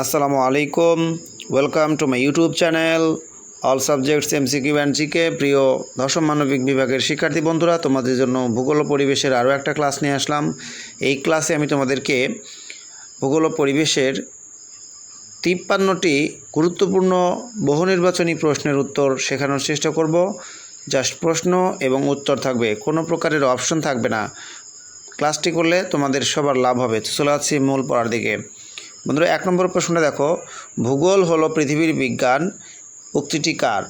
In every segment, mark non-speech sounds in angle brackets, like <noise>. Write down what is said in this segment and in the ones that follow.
আসসালামু আলাইকুম। Welcome to my YouTube channel all subjects MCQ and GK প্রিয় দশম মানবিক বিভাগের শিক্ষার্থী বন্ধুরা, তোমাদের জন্য ভূগোল পরিবেশের আরও একটা ক্লাস নিয়ে আসলাম। এই ক্লাসে আমি তোমাদেরকে ভূগোল পরিবেশের তিপ্পান্নটি গুরুত্বপূর্ণ বহু নির্বাচনী প্রশ্নের উত্তর শেখানোর চেষ্টা করব। জাস্ট প্রশ্ন এবং উত্তর থাকবে, কোনো প্রকারের অপশন থাকবে না। ক্লাসটি করলে তোমাদের সবার লাভ হবে। চলে যাচ্ছি মূল পড়ার দিকে। বন্ধুরা, এক নম্বর প্রশ্নটা দেখো। ভূগোল হলো পৃথিবীর বিজ্ঞান। উক্তিটি কার?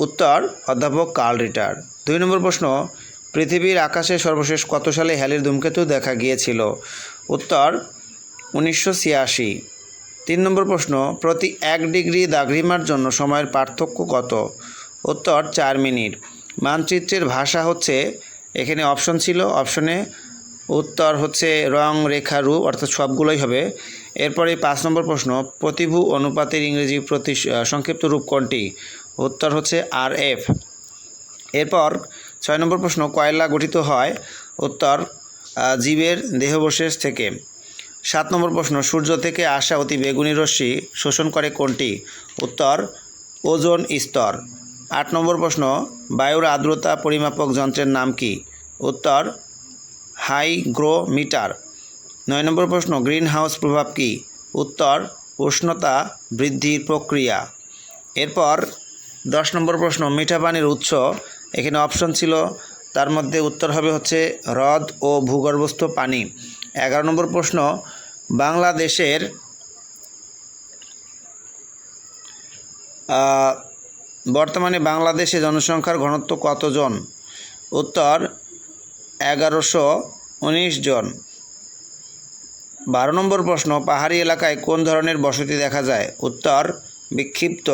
উত্তর, অধ্যাপক কার্ল রিটার। দুই নম্বর প্রশ্ন, পৃথিবীর আকাশে সর্বশেষ কত সালে হ্যালির ধূমকেতু দেখা গিয়েছিল? উত্তর, উনিশশো ছিয়াশি। তিন নম্বর প্রশ্ন, প্রতি এক ডিগ্রি দাঘ্রিমার জন্য সময়ের পার্থক্য কত? উত্তর, চার মিনিট। মানচিত্রের ভাষা হচ্ছে, এখানে অপশন ছিল, অপশনে উত্তর হচ্ছে রং, রেখা, রূপ, অর্থাৎ সবগুলোই হবে। এরপরে পাঁচ নম্বর প্রশ্ন, প্রতিভু অনুপাতের ইংরেজি প্রতি সংক্ষিপ্ত রূপ কোনটি? উত্তর হচ্ছে আর এফ এরপর ছয় নম্বর প্রশ্ন, কয়লা গঠিত হয়? উত্তর জীবের দেহবশেষ থেকে। সাত নম্বর প্রশ্ন, সূর্য থেকে আসা অতি বেগুনি রশ্মি শোষণ করে কোনটি? উত্তর, ওজোন স্তর। আট নম্বর প্রশ্ন, বায়ুর আর্দ্রতা পরিমাপক যন্ত্রের নাম কি? উত্তর হাইগ্রোমিটার। নয় নম্বর প্রশ্ন গ্রিন হাউস প্রভাব কি? উত্তর, উষ্ণতা বৃদ্ধির প্রক্রিয়া। এরপর দশ নম্বর প্রশ্ন, মিঠা পানির উৎস। এখানে অপশন ছিল, তার মধ্যে উত্তর হবে হচ্ছে হ্রদ ও ভূগর্ভস্থ পানি। এগারো নম্বর প্রশ্ন, বাংলাদেশের বর্তমানে বাংলাদেশে জনসংখ্যার ঘনত্ব কতজন? উত্তর এগারোশো উনিশ জন। বারো নম্বর প্রশ্ন, পাহাড়ি এলাকায় কোন ধরনের বসতি দেখা যায়? উত্তর, বিক্ষিপ্ত।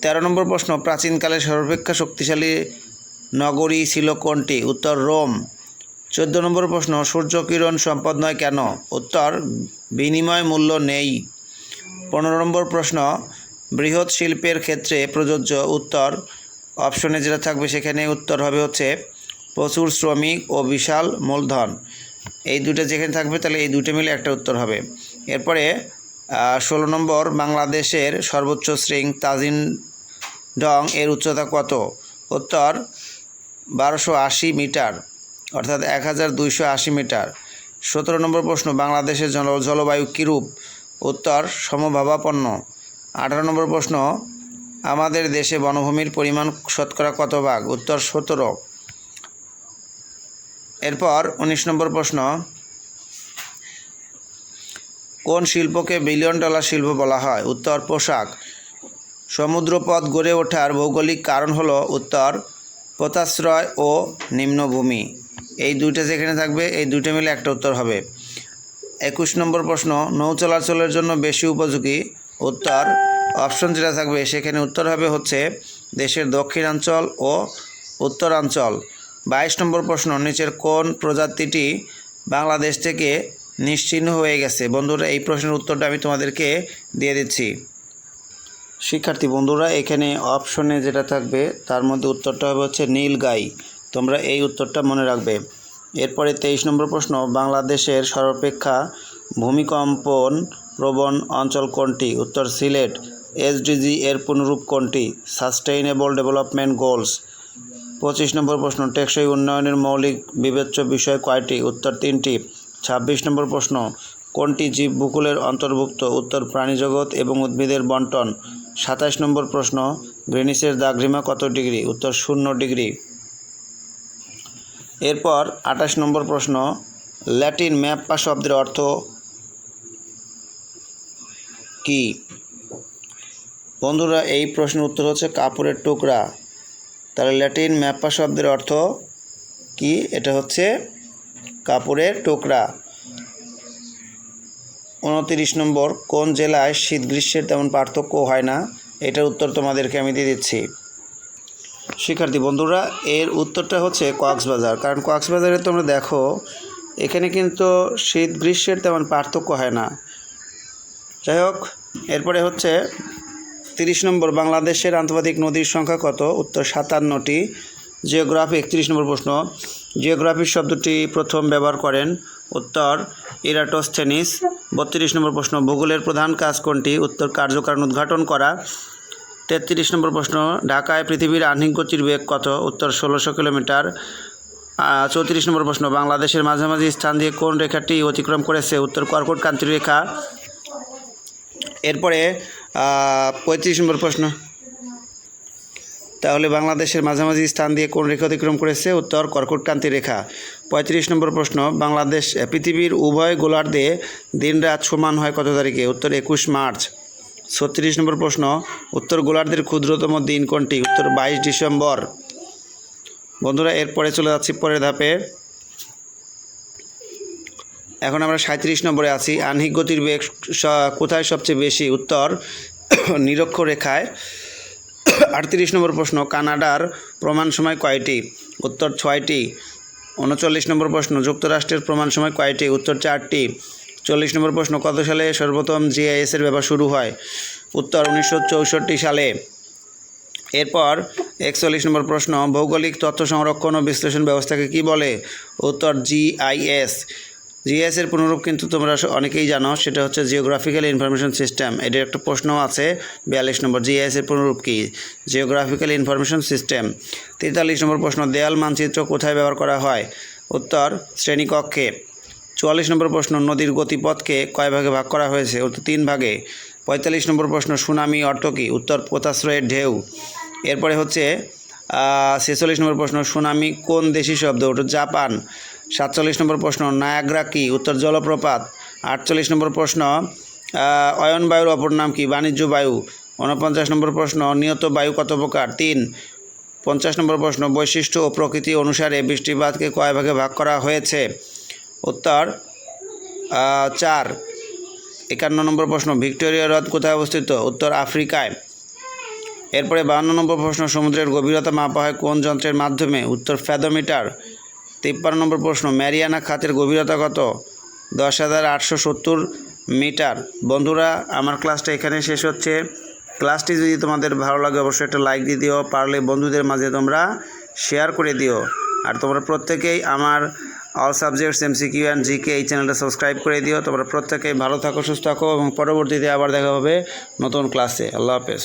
তেরো নম্বর প্রশ্ন, প্রাচীনকালে সর্বাপেক্ষা শক্তিশালী নগরী ছিল কোনটি? উত্তর, রোম। চোদ্দ নম্বর প্রশ্ন, সূর্যকিরণ সম্পদ নয় কেন? উত্তর, বিনিময় মূল্য নেই। পনেরো নম্বর প্রশ্ন, বৃহৎ শিল্পের ক্ষেত্রে প্রযোজ্য উত্তর অপশনে যেটা থাকবে সেখানে উত্তর হবে হচ্ছে প্রচুর শ্রমিক ও বিশাল মূলধন। এই দুটো যেখানে থাকবে, তাহলে এই দুটো মিলে একটা উত্তর হবে। এরপরে ষোলো নম্বর, বাংলাদেশের সর্বোচ্চ শৃঙ্গ তাজিন ডং এর উচ্চতা কত? উত্তর, বারোশো আশি মিটার, অর্থাৎ এক হাজার দুইশো আশি মিটার। সতেরো নম্বর প্রশ্ন, বাংলাদেশের জল, জলবায়ু কীরূপ? উত্তর সমভাবাপন্ন আঠারো নম্বর প্রশ্ন, আমাদের দেশে বনভূমির পরিমাণ শতকরা কত ভাগ? উত্তর, সতেরো। এরপর উনিশ নম্বর প্রশ্ন, কোন শিল্পকে বিলিয়ন ডলার শিল্প বলা হয়? উত্তর, পোশাক। সমুদ্রপথ গড়ে ওঠার ভৌগোলিক কারণ হলো উত্তর পোতাশ্রয় ও নিম্নভূমি। এই দুইটা যেখানে থাকবে, এই দুইটা মিলে একটা উত্তর হবে। একুশ নম্বর প্রশ্ন, নৌ চলাচলের জন্য বেশি উপযোগী? উত্তর, অপশন যেটা থাকবে, সেখানে উত্তর হবে হচ্ছে দেশের দক্ষিণাঞ্চল ও উত্তরাঞ্চল। বাইশ নম্বর প্রশ্ন, নিচের কোন প্রজাতিটি বাংলাদেশ থেকে নিশ্চিহ্ন হয়ে গেছে? বন্ধুরা, এই প্রশ্নের উত্তরটা আমি তোমাদেরকে দিয়ে দিচ্ছি। শিক্ষার্থী বন্ধুরা, এখানে অপশনে যেটা থাকবে, তার মধ্যে উত্তরটা হবে হচ্ছে নীল গাই। তোমরা এই উত্তরটা মনে রাখবে। এরপরে তেইশ নম্বর প্রশ্ন, বাংলাদেশের সর্বাপেক্ষা ভূমিকম্পন প্রবণ অঞ্চল কোনটি? উত্তর সিলেট, এসডিজি এর পুনরূপ কোনটি? Sustainable development goals. পঁচিশ নম্বর প্রশ্ন, টেকসই উন্নয়নের মৌলিক বিবেচ্য বিষয় কয়টি? উত্তর তিনটি। ছাব্বিশ নম্বর প্রশ্ন, কোনটি জীবভূগোলের অন্তর্ভুক্ত? উত্তর প্রাণীজগৎ এবং উদ্ভিদের বন্টন। সাতাশ নম্বর প্রশ্ন, গ্রেনিসের দাঘ্রিমা কত ডিগ্রি? উত্তর, শূন্য ডিগ্রি। এরপর আঠাশ নম্বর প্রশ্ন, ল্যাটিন ম্যাপ্পা শব্দের অর্থ কি? বন্ধুরা, এই প্রশ্নের উত্তর হচ্ছে কাপড়ের টুকরা। তাহলে ল্যাটিন ম্যাপ্পা শব্দের অর্থ কি? এটা হচ্ছে কাপড়ের টুকরা। উনতিরিশ নম্বর, কোন জেলায় শীত গ্রীষ্মের তেমন পার্থক্য হয় না? এটার উত্তর তোমাদেরকে আমি দিয়ে দিচ্ছি। শিক্ষার্থী বন্ধুরা, এর উত্তরটা হচ্ছে কক্সবাজার। কারণ কক্সবাজারে তোমরা দেখো, এখানে কিন্তু শীত গ্রীষ্মের তেমন পার্থক্য হয় না। যাই হোক, এরপরে হচ্ছে তিরিশ নম্বর, বাংলাদেশের আন্তর্জাতিক নদীর সংখ্যা কত? উত্তর সাতান্নটি। জিওগ্রাফি, একত্রিশ নম্বর প্রশ্ন। জিওগ্রাফি শব্দটি প্রথম ব্যবহার করেন। উত্তর, ইরাটোস্থেনিস। বত্রিশ নম্বর প্রশ্ন, ভূগোলের প্রধান কাজ কোনটি? উত্তর, কার্যকারণ উদ্ঘাটন করা। তেত্রিশ নম্বর প্রশ্ন, ঢাকায় পৃথিবীর আহ্নিক গতির বেগ কত? উত্তর, ষোলোশো কিলোমিটার। চৌত্রিশ নম্বর প্রশ্ন, বাংলাদেশের মাঝামাঝি স্থান দিয়ে কোন রেখাটি অতিক্রম করেছে? উত্তর, কর্কট কান্তি রেখা। এরপরে পঁয়ত্রিশ নম্বর প্রশ্ন। তাহলে বাংলাদেশের মাঝামাঝি স্থান দিয়ে কোন রেখা অতিক্রম করেছে? উত্তর কর্কটকান্তি রেখা। পঁয়ত্রিশ নম্বর প্রশ্ন, বাংলাদেশ পৃথিবীর উভয় গোলার্ধে দিন রাত সমান হয় কত তারিখে? উত্তর, একুশ মার্চ। ছত্রিশ নম্বর প্রশ্ন, উত্তর গোলার্ধের ক্ষুদ্রতম দিন কোনটি? উত্তর, বাইশ ডিসেম্বর। বন্ধুরা, এরপরে চলে যাচ্ছি পরের ধাপে। এখন আমরা সাঁত্রিশ নম্বরে আছি। আহ্নিক গতির বেগ কোথায় সবচেয়ে বেশি? উত্তর, <coughs> নিরক্ষরেখায়। <coughs> আটত্রিশ নম্বর প্রশ্ন, কানাডার প্রমাণ সময় কয়টি? উত্তর, ছয়টি। উনচল্লিশ নম্বর প্রশ্ন, যুক্তরাষ্ট্রের প্রমাণ সময় কয়টি? উত্তর, চারটি। চল্লিশ নম্বর প্রশ্ন, কত সালে সর্বপ্রথম জিআইএস এর ব্যবহার শুরু হয়? উত্তর, উনিশশো চৌষট্টি সালে। এরপর, একচল্লিশ নম্বর প্রশ্ন, ভৌগোলিক তথ্য সংরক্ষণ ও বিশ্লেষণ ব্যবস্থাকে কি বলে? উত্তর জিআইএস জিএস এর পুনরূপ কিন্তু তোমরা অনেকেই জানো, সেটা হচ্ছে জিওগ্রাফিক্যাল ইনফরমেশন সিস্টেম এটার একটা প্রশ্ন আছে, বিয়াল্লিশ নম্বর, জিএস এর পুনরূপ কি? জিওগ্রাফিক্যাল ইনফরমেশন সিস্টেম তেতাল্লিশ নম্বর প্রশ্ন, দেয়াল মানচিত্র কোথায় ব্যবহার করা হয়? উত্তর, শ্রেণীকক্ষে। চুয়াল্লিশ নম্বর প্রশ্ন, নদীর গতিপথকে কয় ভাগে ভাগ করা হয়েছে? উত্তর, তিন ভাগে। পঁয়তাল্লিশ নম্বর প্রশ্ন, সুনামি অর্থ কী? উত্তর, পোতাশ্রয়ের ঢেউ। এরপরে হচ্ছে ছেচল্লিশ নম্বর প্রশ্ন, সুনামি কোন দেশি শব্দ? উত্তর, জাপান। সাতচল্লিশ নম্বর প্রশ্ন, নায়াগ্রা কী? উত্তর জলপ্রপাত। আটচল্লিশ নম্বর প্রশ্ন অয়ন বায়ুর অপর নাম কি? বাণিজ্য বায়ু। উনপঞ্চাশ নম্বর প্রশ্ন, নিয়ত বায়ু কত প্রকার? তিন। পঞ্চাশ নম্বর প্রশ্ন, বৈশিষ্ট্য ও প্রকৃতি অনুসারে বৃষ্টিপাতকে কয় ভাগে ভাগ করা হয়েছে? উত্তর চার। একান্ন নম্বর প্রশ্ন, ভিক্টোরিয়া হ্রদ কোথায় অবস্থিত? উত্তর আফ্রিকায়। এরপরে বাহান্ন নম্বর প্রশ্ন, সমুদ্রের গভীরতা মাপা হয় কোন যন্ত্রের মাধ্যমে? উত্তর ফ্যাদোমিটার। তিপ্পান্ন নম্বর প্রশ্ন, ম্যারিয়ানা খাতের গভীরতা কত? দশ হাজার আটশো সত্তর মিটার। বন্ধুরা, আমার ক্লাসটা এখানে শেষ হচ্ছে। ক্লাসটি যদি তোমাদের ভালো লাগে, অবশ্যই একটা লাইক দিয়ে দিও। পারলে বন্ধুদের মাঝে তোমরা শেয়ার করে দিও। আর তোমরা প্রত্যেকেই আমার all subjects MCQ and GK এই চ্যানেলটা সাবস্ক্রাইব করে দিও। তোমরা প্রত্যেকেই ভালো থাকো, সুস্থ থাকো এবং পরবর্তীতে আবার দেখা হবে নতুন ক্লাসে। আল্লাহ হাফেজ।